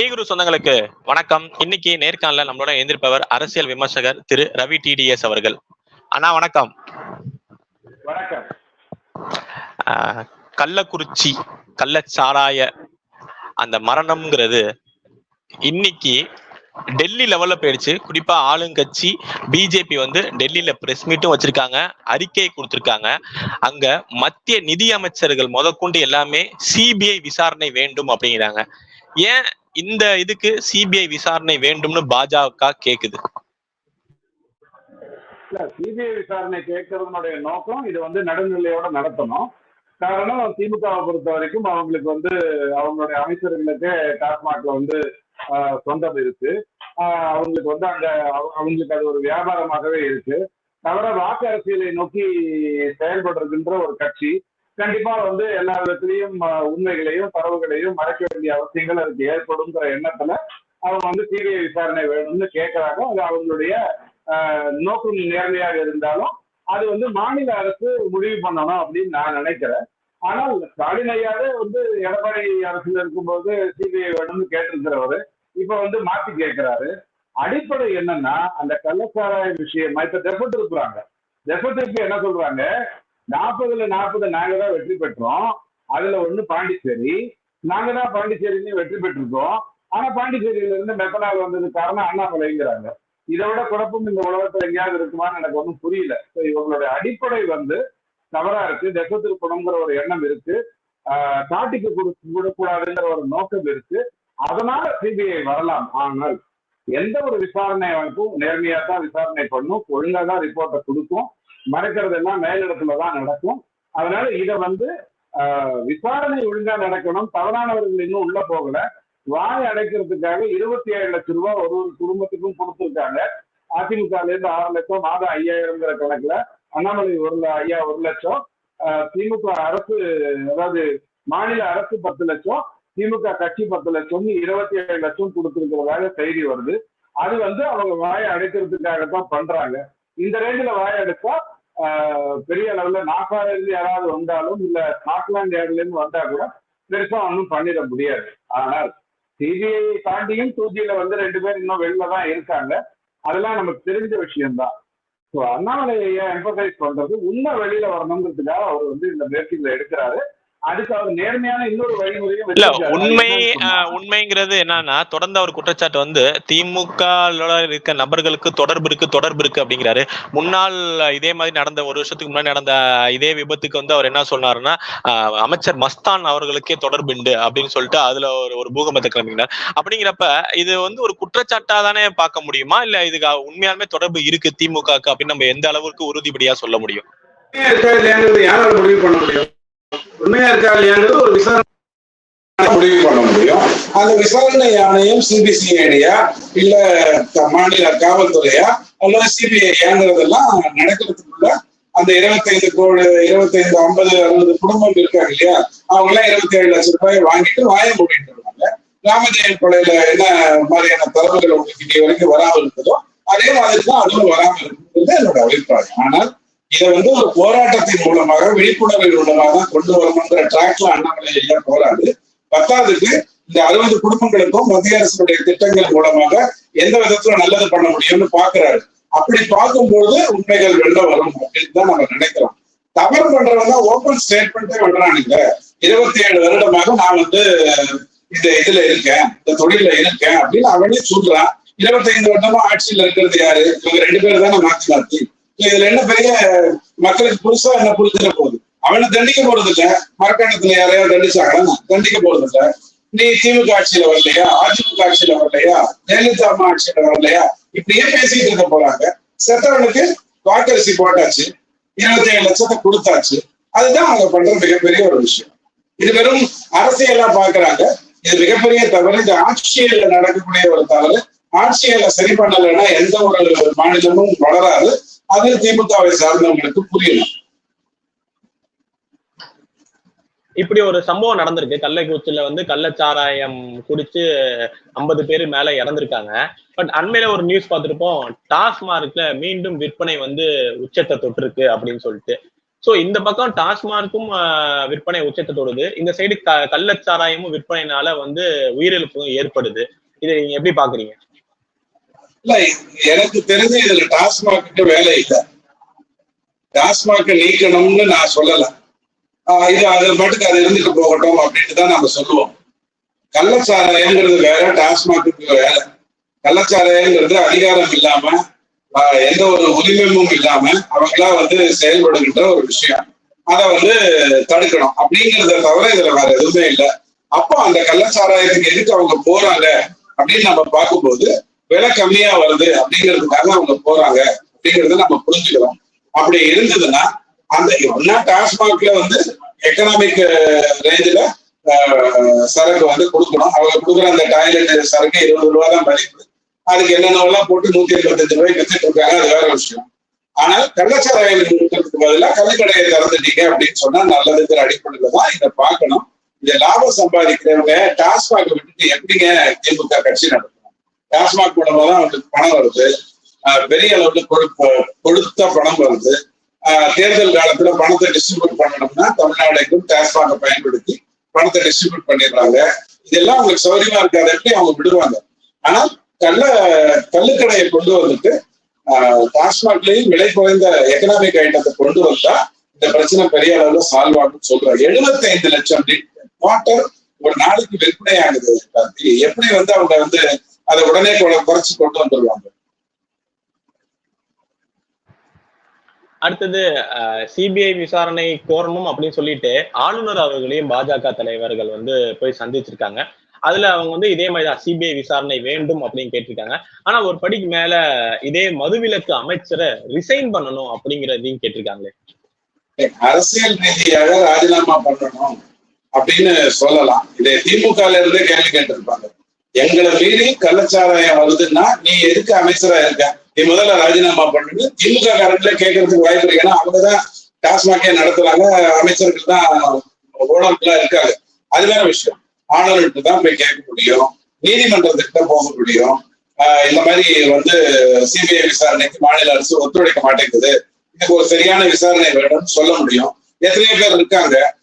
டீகுரு சொந்தங்களுக்கு வணக்கம். இன்னைக்கு நேர்காணல நம்மளோட எந்திருப்பவர் அரசியல் விமர்சகர் திரு ரவி டிடிஎஸ் அவர்கள். அண்ணா வணக்கம். வணக்கம். கள்ளக்குறிச்சி கள்ளச்சாராய அந்த மரணம்ங்கிறது இன்னைக்கு டெல்லி லெவல்ல போயிடுச்சு. குறிப்பா ஆளுங்கட்சி பிஜேபி வந்து டெல்லியில பிரஸ் மீட்டும் வச்சிருக்காங்க அறிக்கை கொடுத்திருக்காங்க. அங்க மத்திய நிதி அமைச்சர்கள் முதற்கொண்டு எல்லாமே சிபிஐ விசாரணை வேண்டும் அப்படிங்கிறாங்க. ஏன் இந்த இதுக்கு சிபிஐ விசாரணை வேண்டும்னு பாஜக கேக்குது. இல்ல சிபிஐ விசாரணை கேட்கறதுனுடைய நோக்கம் இது வந்து நடுநிலையோட நடத்தணும். காரணம் திமுகவை பொறுத்த வரைக்கும் அவங்களுக்கு வந்து அவங்களுடைய அமைச்சர்களுக்கு டாஸ்மாக்ல வந்து ஆஹ், சொந்தம் இருக்கு. அவங்களுக்கு வந்து அங்க அவங்களுக்கு அது ஒரு வியாபாரமாகவே இருக்கு. தவிர வாக்கு அரசியலை நோக்கி செயல்படுறதுன்ற ஒரு கட்சி கண்டிப்பா வந்து எல்லா விதத்திலையும் உண்மைகளையும் தரவுகளையும் மறைக்க வேண்டிய அவசியங்கள் அதுக்கு ஏற்படுங்கிற எண்ணத்துல அவங்க வந்து சிபிஐ விசாரணை வேணும்னு கேட்கறாங்க அது அவங்களுடைய நோக்கம் நேர்மையாக இருந்தாலும் அது வந்து மாநில அரசு முடிவு பண்ணணும் அப்படின்னு நான் நினைக்கிறேன். ஆனால் ஸ்டாலின் ஐயாவே வந்து எடப்பாடி அரசுல இருக்கும்போது சிபிஐ வேணும்னு கேட்டிருக்கிறவரு இப்ப வந்து மாத்தி கேட்கிறாரு அடிப்படை என்னன்னா அந்த கள்ளச்சாராய விஷயமா இப்ப டெபட் இருக்கிறாங்க. டெபட்டுக்கு என்ன சொல்றாங்க? நாற்பதுல நாற்பது நாங்க தான் வெற்றி பெற்றோம். அதுல ஒண்ணு பாண்டிச்சேரி. நாங்க தான் பாண்டிச்சேரியிலையும் வெற்றி பெற்றிருக்கோம். ஆனா பாண்டிச்சேரியில இருந்து மெத்தனால் வந்தது காரணம் அண்ணாமலைங்கிறாங்க. இதை விட குழப்பம் இந்த உலகத்துல எங்கேயாவது இருக்குமான்னு எனக்கு ஒன்றும் புரியல. So, இவங்களுடைய அடிப்படை வந்து தவறா இருக்கு. தேசத்துக்கு போகணுங்கிற ஒரு எண்ணம் இருக்கு. ஆஹ் காட்டிக்கு கொடுக்க ஒரு நோக்கம் இருக்கு. அதனால சிபிஐ வரலாம். ஆனால் எந்த ஒரு விசாரணை அமைப்பும் நேர்மையா தான் விசாரணை பண்ணும். ஒழுங்கா தான் ரிப்போர்ட்டை கொடுக்கும். மறைக்கிறது எல்லாம் மேலிடத்துல தான் நடக்கும். அதனால இதை வந்து ஆஹ் விசாரணை ஒழுங்கா நடக்கணும். தவறானவர்கள் இன்னும் உள்ள போகல. வாய் அடைக்கிறதுக்காக இருபத்தி ஏழு லட்சம் ரூபாய் ஒரு ஒரு குடும்பத்துக்கும் கொடுத்துருக்காங்க. அதிமுகல இருந்து ஆறு லட்சம் மாதம் ஐயாயிரம்ங்கிற கணக்குல. அண்ணாமலை ஒரு ஐயா ஒரு லட்சம். ஆஹ் திமுக அரசு அதாவது மாநில அரசு பத்து லட்சம் திமுக கட்சி பத்து லட்சம் இருபத்தி ஏழு லட்சம் கொடுத்துருக்கிறதாக செய்தி வருது. அது வந்து அவங்க வாயை அடைக்கிறதுக்காக தான் பண்றாங்க. இந்த ரேஞ்சில் வாய் அடைச்சா பெரிய அளவுல நாசால இருந்து யாராவது வந்தாலும் இல்ல ஸ்காட்லாந்து யார்ட்ல இருந்து வந்தா கூட பெருசா ஒன்றும் பண்ணிட முடியாது. ஆனால் சிபிஐ தாண்டியும் டூஜியில வந்து ரெண்டு பேர் இன்னும் வெளில தான் இருக்காங்க. அதெல்லாம் நமக்கு தெரிஞ்ச விஷயம்தான். ஸோ அண்ணாமலையை எம்பசைஸ் பண்றது உண்மை வெளியில வரணுங்கிறதுக்காக அவர் வந்து இந்த முயற்சிகளை எடுக்கிறாரு. இல்ல. உண்மை உண்மைங்கிறது என்னன்னா தொடர்ந்து அவர் குற்றச்சாட்டு வந்து திமுக இருக்க நபர்களுக்கு தொடர்பு இருக்கு தொடர்பு இருக்கு அப்படிங்கிறாரு முன்னாள் இதே மாதிரி நடந்த ஒரு வருஷத்துக்கு முன்னாடி நடந்த இதே விபத்துக்கு வந்து அவர் என்ன சொன்னாருன்னா அமைச்சர் மஸ்தான் அவர்களுக்கே தொடர்பு உண்டு அப்படின்னு சொல்லிட்டு அதுல ஒரு ஒரு பூகம்பத்தை கிளம்பினார் அப்படிங்கிறப்ப இது வந்து ஒரு குற்றச்சாட்டா தானே பார்க்க முடியுமா இல்ல இதுக்கு உண்மையாலுமே தொடர்பு இருக்கு திமுகக்கு அப்படின்னு நம்ம எந்த அளவுக்கு உறுதிப்படியா சொல்ல முடியும் முடிவு பண்ண முடியும் உண்மையா இருக்கா இல்லையாங்கிறது ஒரு விசாரணை முடிவு பண்ண முடியும். அந்த விசாரணை ஆணையம் சிபிசிஐடியா இல்ல மாநில காவல்துறையா அல்லது சிபிஐடியாங்கிறதெல்லாம் நடக்கிறதுக்குள்ள அந்த இருபத்தைந்து கோடி இருபத்தைந்து ஐம்பது அறுபது குடும்பம் இருக்காங்க இல்லையா? அவங்க எல்லாம் இருபத்தி ஏழு லட்சம் ரூபாய் வாங்கிட்டு வாய மூடிட்டு இருக்காங்க. ராமஜெயன் கொலையில என்ன மாதிரியான தரவுகள் உங்களுக்கு இன்னை வரைக்கும் வராமல் இருந்ததோ அதே மாதிரி தான் அதுவும் வராமல் இருக்கிறது என்னோட அபிப்பிராயம். ஆனால் இதை வந்து ஒரு போராட்டத்தின் மூலமாக விழிப்புணர்வின் மூலமாக கொண்டு வரணுங்கிற டிராக்ல அண்ணாமலை ஐயா போராடு பத்தாவதுக்கு இந்த அறுபது குடும்பங்களுக்கும் மத்திய அரசுடைய திட்டங்கள் மூலமாக எந்த விதத்துல நல்லது பண்ண முடியும்னு பாக்குறாரு. அப்படி பார்க்கும்போது உண்மைகள் வெளில வரும் அப்படின்னு தான் நம்ம நினைக்கிறோம். தவறு பண்றவங்க ஓப்பன் ஸ்டேட்மெண்ட்டே விடுறானுங்க இருபத்தி ஏழு வருடமாக நான் வந்து இந்த இதுல இருக்கேன் இந்த தொழில இருக்கேன் அப்படின்னு அவனே சொல்றான். இருபத்தைந்து வருடமா ஆட்சியில் இருக்கிறது யாரு? இவங்க ரெண்டு பேரும் தானே மாத்தி மாத்தி. இதுல என்ன பெரிய மக்களுக்கு புதுசா என்ன புரிஞ்சுட போகுது? அவனை தண்டிக்க போறது இல்ல. மரக்காணத்துல யாரையாவது தண்டிச்சாங்கன்னா தண்டிக்க போறது இல்ல. நீ திமுக ஆட்சியில வரலையா? அதிமுக ஆட்சியில வரலையா? ஜெயலலிதா அம்மா ஆட்சியில வரலையா? இப்படியே பேசிட்டு இருக்க போறாங்க. செத்தவனுக்கு வாக்கரிசி போட்டாச்சு. இருபத்தி ஏழு லட்சத்தை கொடுத்தாச்சு. அதுதான் அவங்க பண்ற மிகப்பெரிய ஒரு விஷயம். இது வெறும் அரசியலா பாக்குறாங்க. இது மிகப்பெரிய தவறு. இது ஆட்சியில நடக்கக்கூடிய ஒரு தவறு. ஆட்சியில சரி பண்ணலைன்னா எந்த ஒரு மாநிலமும் வளராது. அது திமுகவை சார்ந்தவங்களுக்கு புரியணும் இப்படி ஒரு சம்பவம் நடந்திருக்கு. கள்ளக்குறிச்சியில வந்து கள்ளச்சாராயம் குடிச்சு ஐம்பது பேர் மேல இறந்திருக்காங்க. பட் அண்மையில ஒரு நியூஸ் பார்த்திருப்போம். டாஸ்மார்க்ல மீண்டும் விற்பனை வந்து உச்சத்தை தொட்டிருக்கு அப்படின்னு சொல்லிட்டு. சோ இந்த பக்கம் டாஸ்மார்க்கும் விற்பனை உச்சத்தை தொடுது. இந்த சைடு கள்ளச்சாராயமும் விற்பனையினால வந்து உயிரிழப்பும் ஏற்படுது. இதை நீங்க எப்படி பாக்குறீங்க இல்ல எனக்கு தெரிஞ்சு இதுல டாஸ்மாக்கு வேலை இல்லை. டாஸ்மாக நீக்கணும்னு நான் சொல்லல. இது அது மட்டுக்கு அது இருந்துட்டு போகட்டும் அப்படின்ட்டு தான் நம்ம சொல்லுவோம். கள்ளச்சாராயங்கிறது வேற டாஸ்மாக்கு வேற. கள்ளச்சாராயங்கிறது அதிகாரம் இல்லாம எந்த ஒரு உரிமையும் இல்லாம அவங்களா வந்து செயல்படுகின்ற ஒரு விஷயம். அதை வந்து தடுக்கணும் அப்படிங்கிறத தவிர இதுல வேற எதுவுமே இல்லை. அப்போ அந்த கள்ளச்சாராயத்துக்கு எதுக்கு அவங்க போறாங்க அப்படின்னு நம்ம பார்க்கும்போது விலை கம்மியா வருது அப்படிங்கிறதுக்காக அவங்க போறாங்க அப்படிங்கறத நம்ம புரிஞ்சுக்கிறோம். அப்படி இருந்ததுன்னா அந்த ஒன்னா டாஸ்மாக்ல வந்து எக்கனாமிக் ரேஞ்சில சரக்கு வந்து கொடுக்கணும். அவங்க கொடுக்குற அந்த டாய்லெட் சரக்கு இருபது ரூபா தான் மதிப்பு. அதுக்கு என்னென்னலாம் போட்டு நூத்தி எண்பத்தஞ்சு ரூபாய்க்கு வித்துட்டு இருக்காங்க அது வேற விஷயம். ஆனால் கள்ளச்சாராயம் இருக்கிறதுக்கு பதிலாக கள்ளுக்கடையை திறந்துட்டீங்க அப்படின்னு சொன்னா நல்லதுங்கிற அடிப்படையில தான் இதை பார்க்கணும். இந்த லாபம் சம்பாதிக்கிறவங்க டாஸ்மாக் விட்டுட்டு எப்படிங்க திமுக கட்சி நடக்கும் டாஸ்மாக் மூலமா தான் அவங்களுக்கு பணம் வருது. பெரிய அளவுல கொழுப்ப- கொடுத்த பணம் வருது. தேர்தல் காலத்துல பணத்தை டிஸ்ட்ரிபியூட் பண்ணணும்னா தமிழ்நாடுக்கும் டாஸ்மாக பயன்படுத்தி பணத்தை டிஸ்ட்ரிபியூட் பண்ணிடுறாங்க. இதெல்லாம் அவங்களுக்கு சௌரியமா இருக்காது எப்படி அவங்க விடுவாங்க? ஆனா கள்ள கள்ளுக்கடையை கொண்டு வந்துட்டு ஆஹ் டாஸ்மாக்லயும் விலை குறைந்த எக்கனாமிக் ஐட்டத்தை கொண்டு வந்தா இந்த பிரச்சனை பெரிய அளவுல சால்வ் ஆகும் சொல்றாங்க. எழுபத்தைந்து லட்சம் வாட்டர் ஒரு நாளைக்கு விற்பனை ஆகுது எப்படி வந்து அவங்க வந்து அதை உடனே குறைச்சு கொண்டு வந்துருவாங்க. அடுத்தது சிபிஐ விசாரணை கோரணும் அப்படின்னு சொல்லிட்டு ஆளுநர் அவர்களையும் பாஜக தலைவர்கள் வந்து போய் சந்திச்சிருக்காங்க. அதுல அவங்க வந்து இதே மாதிரி தான் சிபிஐ விசாரணை வேண்டும் அப்படின்னு கேட்டிருக்காங்க. ஆனா ஒரு படிக்கு மேல இதே மதுவிலக்கு அமைச்சரை ரிசைன் பண்ணணும் அப்படிங்கறதையும் கேட்டிருக்காங்களே. அரசியல் ரீதியாக ராஜினாமா பண்ணணும் அப்படின்னு சொல்லலாம். இதை திமுக இருந்தே கேள்வி கேட்டிருப்பாங்க. எங்களை மீறி கள்ளச்சாராயம் வருதுன்னா நீ எதுக்கு அமைச்சரா இருக்க? நீ முதல்ல ராஜினாமா பண்ணுன்னு திமுக காரங்களே கேட்கறதுக்கு வாய்ப்பு இருக்கு. ஏன்னா அவங்கதான் டாஸ்மாகே நடத்துறாங்க. அமைச்சர்கள் தான் ஓனர்களா இருக்காங்க. அது வேற விஷயம். ஆளுநர்கிட்ட தான் போய் கேட்க முடியும். நீதிமன்றத்துக்கு தான் போக முடியும். ஆஹ் இந்த மாதிரி வந்து சிபிஐ விசாரணைக்கு மாநில அரசு ஒத்துழைக்க மாட்டேங்குது. இதுக்கு ஒரு சரியான விசாரணை வேணும்னு சொல்ல முடியும். எத்தனையோ பேர் இருக்காங்க.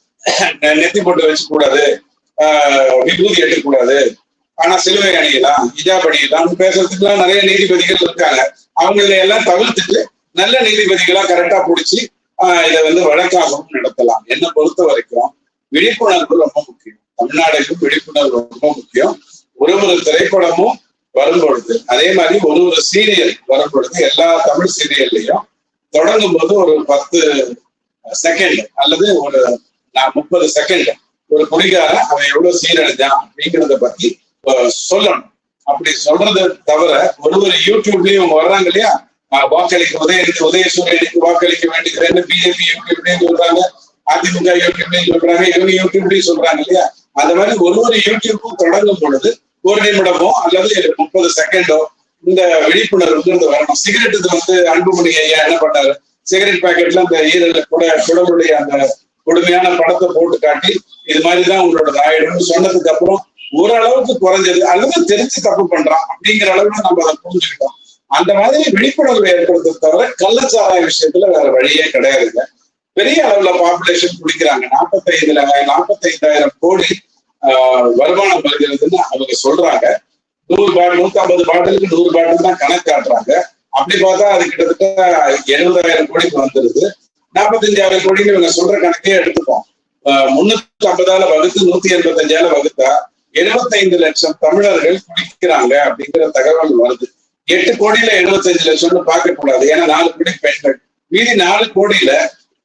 நெத்தி போட்டு வச்சு கூடாது. ஆஹ் விபூதி எட்டக்கூடாது ஆனா சிலுவை அணியலாம் ஹிஜாப் அணியலாம் பேசுறதுக்குலாம் நிறைய நீதிபதிகள் இருக்காங்க. அவங்கள எல்லாம் தவிர்த்துட்டு நல்ல நீதிபதிகளா கரெக்டா பிடிச்சி இதை வந்து வழக்காகவும் நடத்தலாம். என்னை பொறுத்த வரைக்கும் விழிப்புணர்வு ரொம்ப முக்கியம். தமிழ்நாடுக்கும் விழிப்புணர்வு ரொம்ப முக்கியம். ஒரு ஒரு திரைப்படமும் வரும்பொழுது அதே மாதிரி ஒரு ஒரு சீரியல் வரும்பொழுது எல்லா தமிழ் சீரியல்லையும் தொடங்கும் போது ஒரு பத்து செகண்ட் அல்லது ஒரு நான் முப்பது செகண்ட் ஒரு குடிகாரன் அவன் எவ்வளவு சீரழிஞ்சான் அப்படிங்கிறத பத்தி சொல்லணும். அப்படி சொல்றது தவிர ஒரு ஒரு யூடியூப்லயும் வர்றாங்க இல்லையா? வாக்களிக்க உதயநிதி உதயசூரியனுக்கு வாக்களிக்க வேண்டியதுன்னு பிஜேபி யூடியூப்லயும் சொல்றாங்க அதிமுக யூடியூப்லயும் சொல்றாங்க இவங்க யூடியூப்லயும் சொல்றாங்க இல்லையா? அந்த மாதிரி ஒரு ஒரு யூடியூப்பும் தொடங்கும் பொழுது ஒரு நிமிடமோ அல்லது முப்பது செகண்டோ இந்த விழிப்புணர்வுங்கிறது வரணும். சிகரெட் இது வந்து அன்புமணி ஐயா என்ன பண்ணாரு? சிகரெட் பாக்கெட்ல அந்த ஈரல கூட குடலுடைய அந்த கொடுமையான படத்தை போட்டு காட்டி இது மாதிரிதான் உங்களோட ஆயிடும்னு சொன்னதுக்கு அப்புறம் ஓரளவுக்கு குறைஞ்சது அல்லது தெரிஞ்சு தப்பு பண்றான் அப்படிங்கிற அளவுல நம்ம அதை புரிஞ்சுக்கிட்டோம். அந்த மாதிரி விழிப்புணர்வு ஏற்படுத்த தவிர கள்ளச்சாராய விஷயத்துல வேற வழியே கிடையாதுங்க. பெரிய அளவுல பாப்புலேஷன் குடிக்கிறாங்க. நாற்பத்தைந்துல நாற்பத்தைந்தாயிரம் கோடி ஆஹ், வருமானம் வருகிறதுன்னு அவங்க சொல்றாங்க. நூறு பாட்டில் நூத்தி ஐம்பது பாட்டிலுக்கு நூறு பாட்டில் தான் கணக்கு காட்டுறாங்க. அப்படி பார்த்தா அது கிட்டத்தட்ட எழுபதாயிரம் கோடிக்கு வந்துருது. நாற்பத்தஞ்சாயிரம் கோடின்னு இவங்க சொல்ற கணக்கே எடுத்துப்போம். முன்னூத்தி ஐம்பதால வகுத்து நூத்தி எண்பத்தஞ்சால வகுத்தா எழுபத்தைந்து லட்சம் தமிழர்கள் குடிக்கிறாங்க அப்படிங்கிற தகவல் வருது. எட்டு கோடியில எழுபத்தஞ்சு லட்சம்னு பார்க்க கூடாது. ஏன்னா நாலு கோடி பெண்கள் மீதி நாலு கோடியில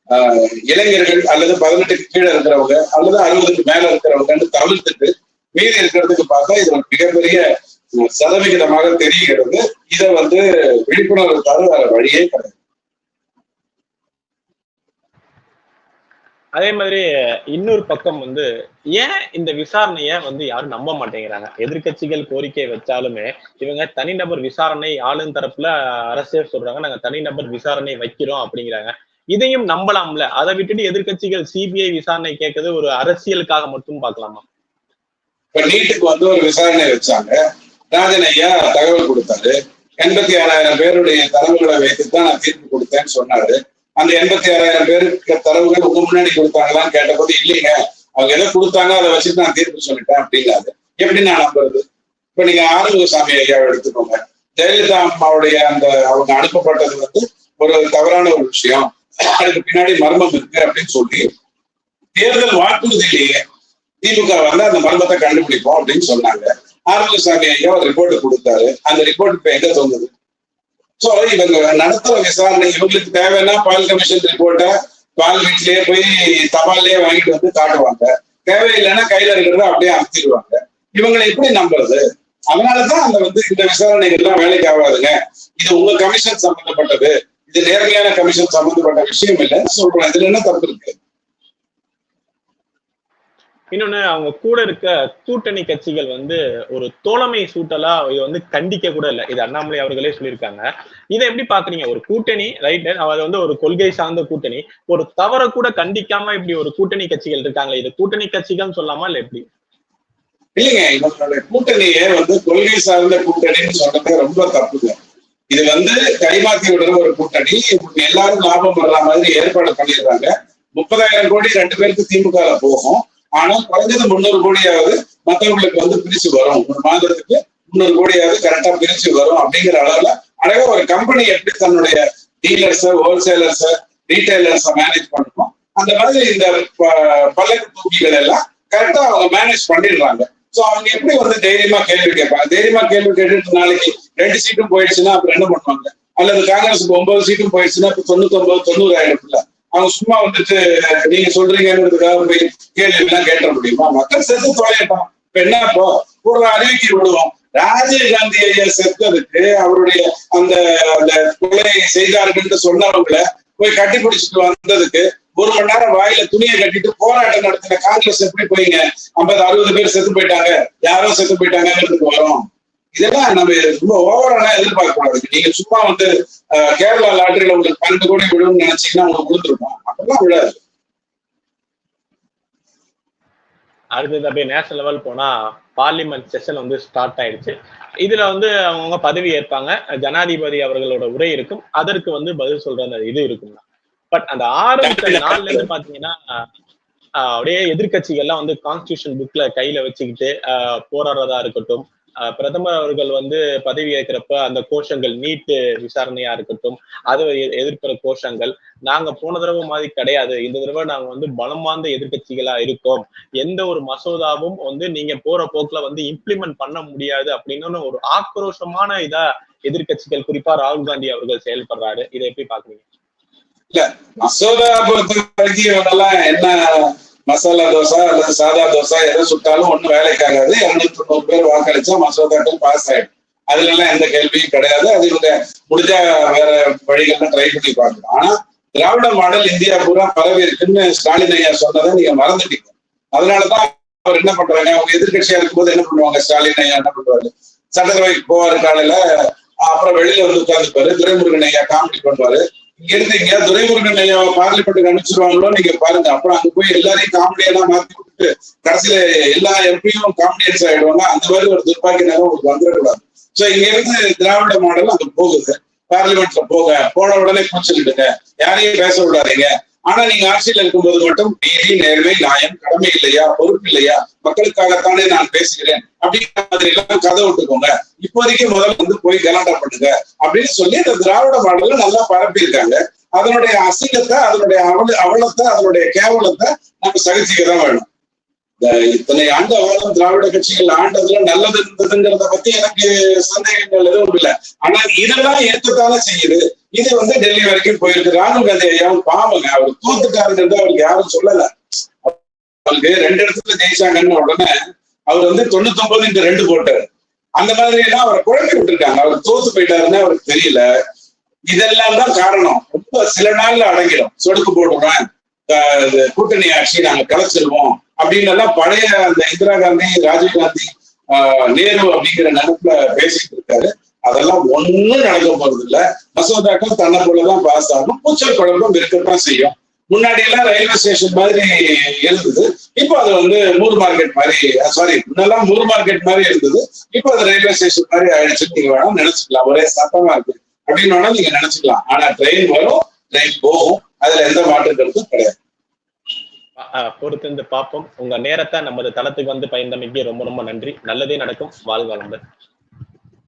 ஆஹ், இளைஞர்கள் அல்லது பதினெட்டுக்கு கீழே இருக்கிறவங்க அல்லது அறுபதுக்கு மேல இருக்கிறவங்கன்னு தவிர்த்துட்டு மீதி இருக்கிறதுக்கு பார்த்தா இது ஒரு மிகப்பெரிய சதவிகிதமாக தெரிகிறது. இதை வந்து விழிப்புணர்வு தர வழியே கிடையாது. அதே மாதிரி இன்னொரு பக்கம் வந்து ஏன் இந்த விசாரணைய வந்து யாரும் நம்ப மாட்டேங்கிறாங்க? எதிர்கட்சிகள் கோரிக்கை வச்சாலுமே இவங்க தனிநபர் விசாரணை ஆளும் தரப்புல அரசே சொல்றாங்க நாங்க தனிநபர் விசாரணை வைக்கிறோம் அப்படிங்கிறாங்க. இதையும் நம்பலாம்ல? அதை விட்டுட்டு எதிர்க்கட்சிகள் சிபிஐ விசாரணை கேட்கறது ஒரு அரசியலுக்காக மட்டும் பார்க்கலாமா? இப்ப நீட்டுக்கு வந்து ஒரு விசாரணை வச்சாங்க. ராஜன் ஐயா தகவல் கொடுத்தாரு. எண்பத்தி ஏழாயிரம் பேருடைய தரவுகளை வைத்துதான் நான் தீர்ப்பு கொடுத்தேன்னு சொன்னாரு. அந்த எண்பத்தி ஆறாயிரம் பேருக்கு தரவுகள் உங்க முன்னாடி கொடுத்தாங்களான்னு கேட்டபோது இல்லைங்க. அவங்க எதை கொடுத்தாங்க அதை வச்சுட்டு நான் தீர்ப்பு சொல்லிட்டேன் அப்படிங்காது எப்படி நான் நம்புறது? இப்ப நீங்க ஆறுமுகசாமி ஐயாவை எடுத்துக்கோங்க. ஜெயலலிதா அம்மாவுடைய அந்த அவங்க அனுப்பப்பட்டது வந்து ஒரு தவறான ஒரு விஷயம். அதுக்கு பின்னாடி மர்மம் இருக்கு அப்படின்னு சொல்லி தேர்தல் வாக்குறுதியிலேயே திமுக வந்து அந்த மர்மத்தை கண்டுபிடிப்போம் அப்படின்னு சொன்னாங்க. ஆறுமுகசாமி ஐயா ஒரு ரிப்போர்ட் கொடுத்தாரு. அந்த ரிப்போர்ட் இப்ப எங்க தோணுது சோ இவங்க நடத்துற விசாரணை இவங்களுக்கு தேவைன்னா பால் கமிஷன் ரிப்போர்ட்டை பால் வீட்லயே போய் தபாலே வாங்கிட்டு வந்து காட்டுவாங்க. தேவையில்லைன்னா கையில இருக்கிறத அப்படியே அமுத்திடுவாங்க. இவங்களை எப்படி நம்புறது? அதனாலதான் அந்த வந்து இந்த விசாரணைகள்லாம் வேலைக்கு ஆகாதுங்க. இது உங்க கமிஷன் சம்பந்தப்பட்டது. இது நேர்மையான கமிஷன் சம்பந்தப்பட்ட விஷயம் இல்லைன்னு சொல்றேன் இதுல என்ன தப்பு இருக்கு? இன்னொன்னு அவங்க கூட இருக்க கூட்டணி கட்சிகள் வந்து ஒரு தோழமை சூட்டலா இது வந்து கண்டிக்க கூட இல்லை. இது அண்ணாமலை அவர்களே சொல்லியிருக்காங்க. இதை எப்படி பாக்குறீங்க? ஒரு கூட்டணி ரைட் அது வந்து ஒரு கொள்கை சார்ந்த கூட்டணி. ஒரு தவற கூட கண்டிக்காம இப்படி ஒரு கூட்டணி கட்சிகள் இருக்காங்களே இது கூட்டணி கட்சிகள் சொல்லாமா இல்ல எப்படி? இல்லைங்க இவங்களுடைய கூட்டணியே வந்து கொள்கை சார்ந்த கூட்டணின்னு சொல்றது ரொம்ப தப்புங்க. இது வந்து கைமாத்தி விடுற ஒரு கூட்டணி. எல்லாரும் லாபம் வர்ற மாதிரி ஏற்பாடு பண்ணிடுறாங்க. முப்பதாயிரம் கோடி ரெண்டு பேருக்கு திமுக போகும். ஆனா குறைஞ்சது முந்நூறு கோடியாவது மற்றவங்களுக்கு வந்து பிரிச்சு வரும். ஒரு மாதத்துக்கு முந்நூறு கோடியாவது கரெக்டா பிரிச்சு வரும் அப்படிங்கிற அளவுல அழகா ஒரு கம்பெனி எப்படி தன்னுடைய டீலர்ஸ ஹோல்சேலர்ஸ ரீட்டைலர்ஸ மேனேஜ் பண்ணணும் அந்த மாதிரி இந்த ப- பல்லக்கு தூக்கிகள் எல்லாம் கரெக்டா அவங்க மேனேஜ் பண்ணிடுறாங்க. சோ அவங்க எப்படி வந்து தைரியமா கேள்வி கேட்பாங்க? தைரியமா கேள்வி கேட்டுட்டு நாளைக்கு ரெண்டு சீட்டும் போயிடுச்சுன்னா அப்புறம் என்ன பண்ணுவாங்க? அல்லது காங்கிரஸுக்கு ஒன்பது சீட்டும் போயிடுச்சுன்னா இப்ப தொண்ணூத்தி ஒன்பது தொண்ணூறு ஆயிடும்ல அவங்க சும்மா வந்துட்டு நீங்க சொல்றீங்கிறதுக்காக போய் கேள்வி எல்லாம் கேட்ட முடியுமா? மக்கள் செத்து தொலையட்டும் இப்ப என்ன இப்போ? ஒரு அறிவிக்கை விடுவோம். ராஜீவ் காந்தி ஐயா செத்ததுக்கு அவருடைய அந்த அந்த கொலை செய்தார்கள் சொன்னவங்கள போய் கட்டி பிடிச்சிட்டு வந்ததுக்கு ஒரு மணி நேரம் வாயில துணியை கட்டிட்டு போராட்டம் நடத்தின காங்கிரஸ் எப்படி போயிங்க? ஐம்பது அறுபது பேர் செத்து போயிட்டாங்க. யாரோ செத்து போயிட்டாங்கிறதுக்கு வரும். இதெல்லாம் நம்ம ரொம்ப ஓவராலாம் எதிர்பார்க்க கூடாது நீங்க சும்மா வந்து கேரளா லாட்டரியில உங்களுக்கு பன்னெண்டு கோடி விழும்னு நினைச்சீங்கன்னா உங்களுக்கு விழுந்துருக்கும் அப்பெல்லாம் விழாது அடுத்தது அப்படியே நேஷனல் லெவல் போனா பார்லிமெண்ட் செஷன் வந்து ஸ்டார்ட் ஆயிடுச்சு. இதுல வந்து அவங்கவுங்க பதவி ஏற்பாங்க. ஜனாதிபதி அவர்களோட உரை இருக்கும். அதற்கு வந்து பதில் சொல்ற அந்த இது இருக்கும் பட் அந்த ஆரம்பிச்ச நாள்ல இருந்து பாத்தீங்கன்னா அப்படியே எதிர்க்கட்சிகள்லாம் வந்து கான்ஸ்டியூஷன் புக்ல கையில வச்சுக்கிட்டு போராடுறதா இருக்கட்டும் பிரதமர் அவர்கள் வந்து பதவி ஏற்கிறப்ப அந்த கோஷங்கள் நீட்டு விசாரணையா இருக்கட்டும் அது எதிர்க்கிற கோஷங்கள் நாங்க போன தடவை மாதிரி கிடையாது. இந்த தடவை நாங்க வந்து பலம் வாய்ந்த இருக்கோம். எந்த ஒரு மசோதாவும் வந்து நீங்க போற போக்குல வந்து இம்ப்ளிமெண்ட் பண்ண முடியாது அப்படின்னு ஒரு ஆக்ரோஷமான இதா எதிர்க்கட்சிகள் குறிப்பா ராகுல் காந்தி அவர்கள் செயல்படுறாரு. இதை எப்படி பாக்குறீங்க மசோதா பொறுத்த வரைக்கும் என்ன மசாலா தோசை அல்லது சாதா தோசை எதை சுட்டாலும் ஒண்ணும் வேலைக்கு ஆகாது இரநூத்தி தொண்ணூறு பேர் வாக்களிச்சா மசோதாக்கள் பாஸ் ஆயிடும். அதுல எல்லாம் எந்த கேள்வியும் கிடையாது. அது இவங்க முடிஞ்சா வேற வழிகள்லாம் ட்ரை பண்ணி பார்க்கலாம். ஆனா திராவிட மாடல் இந்தியா பூரா பரவி இருக்குன்னு ஸ்டாலின் ஐயா சொன்னதை நீங்க மறந்துட்டீங்க. அதனாலதான் அவர் என்ன பண்றாங்க? அவங்க எதிர்க்கட்சியா இருக்கும்போது என்ன பண்ணுவாங்க? ஸ்டாலின் ஐயா என்ன பண்ணுவாரு சட்டசபைக்கு போவாரு காலையில அப்புறம் வெளியில வந்து உட்காந்துப்பாரு துரைமுருகன் ஐயா காமெடி பண்ணுவாரு. இங்க இருந்து துரைமுருகன் ஐயா பார்லிமெண்ட்டுக்கு அனுப்பிச்சிருவாங்களோ நீங்க பாருங்க. அப்புறம் அங்க போய் எல்லாரையும் காமெடியெல்லாம் மாத்தி விட்டுட்டு கடைசியில எல்லா எம்பியும் காமெடியன்ஸ் ஆயிடுவாங்க. அந்த மாதிரி ஒரு துர்பாக்கிய நேரம் உங்களுக்கு வந்துடக்கூடாது. சோ இங்க இருந்து திராவிட மாடல் அங்க போகுது. பார்லிமெண்ட்ல போக போன உடனே கூச்சலிடுங்க யாரையும் பேச விடாதீங்க. ஆனா நீங்க ஆட்சியில இருக்கும்போது மட்டும் நீதி நேர்மை நியாயம் கடமை இல்லையா பொறுப்பு இல்லையா? மக்களுக்காகத்தானே நான் பேசுகிறேன். அப்படிங்கிற மாதிரி எல்லாம் கதை விட்டுக்கோங்க. இப்போதைக்கு முதல்ல வந்து போய் கலாட்டா பண்ணுங்க. அப்படின்னு சொல்லி இந்த திராவிட மாடல்ல நல்லா பரப்பியிருக்காங்க. அதனுடைய அசிங்கத்தை அதனுடைய அவல அவலத்தை அதனுடைய கேவலத்தை நம்ம சகிச்சுக்க தான் வேணும். இத்தனை ஆண்டு அவலம் திராவிட கட்சிகள் ஆண்டதுல நல்லது இருந்ததுங்கிறத பத்தி எனக்கு சந்தேகங்கள் எதுவும் இல்லை. ஆனா இதெல்லாம் ஏற்றத்தானே செய்யுது. இது வந்து டெல்லி வரைக்கும் போயிருக்கு. ராகுல் காந்தி ஐயாவும் பாவங்க. அவர் தோத்துட்டாருங்கிறது அவருக்கு யாரும் சொல்லல. அவருக்கு ரெண்டு இடத்துல ஜெயிச்சாங்கன்னு உடனே அவர் வந்து தொண்ணூத்தி ஒன்பது இந்த ரெண்டு போட்டாரு. அந்த மாதிரி எல்லாம் அவரை குழம்பி விட்டுருக்காங்க. அவர் தோத்து போயிட்டாருன்னு அவருக்கு தெரியல. இதெல்லாம் தான் காரணம். ரொம்ப சில நாள்ல அடங்கிடும். சொடுக்கு போடுறேன் கூட்டணி ஆட்சி நாங்க கலைச்சிருவோம். அப்படின்னு எல்லாம் பழைய அந்த இந்திரா காந்தி ராஜீவ் காந்தி ஆஹ் நேரு அப்படிங்கிற நினைப்புல பேசிட்டு இருக்காரு. அதெல்லாம் ஒண்ணும் நடக்க போறது இல்ல மசோதாக்கள் தன்னை போலதான் பாஸ் ஆகும். கூச்சல் குழப்பம் இருக்கத்தான் செய்யும். முன்னாடி எல்லாம் ரயில்வே ஸ்டேஷன் மாதிரி இருந்தது. இப்போ அது வந்து மூர் மார்க்கெட் மாதிரி சாரி முன்னெல்லாம் மூர் மார்க்கெட் மாதிரி இருந்தது. இப்போ அது ரயில்வே ஸ்டேஷன் மாதிரி ஆயிடுச்சுன்னு நீங்க வேணா நினைச்சுக்கலாம். ஒரே சத்தமா இருக்கு. அப்படின்னு வேணா நீங்க நினைச்சுக்கலாம். ஆனா ட்ரெயின் வரும் ட்ரெயின் போகும். அதுல எந்த மாற்று கருத்தும் கிடையாது பொறுத்திருந்து பார்ப்போம். உங்க நேரத்தை நமது தளத்துக்கு வந்து பயந்தமைக்கு ரொம்ப ரொம்ப நன்றி. நல்லதே நடக்கும். வாழ்க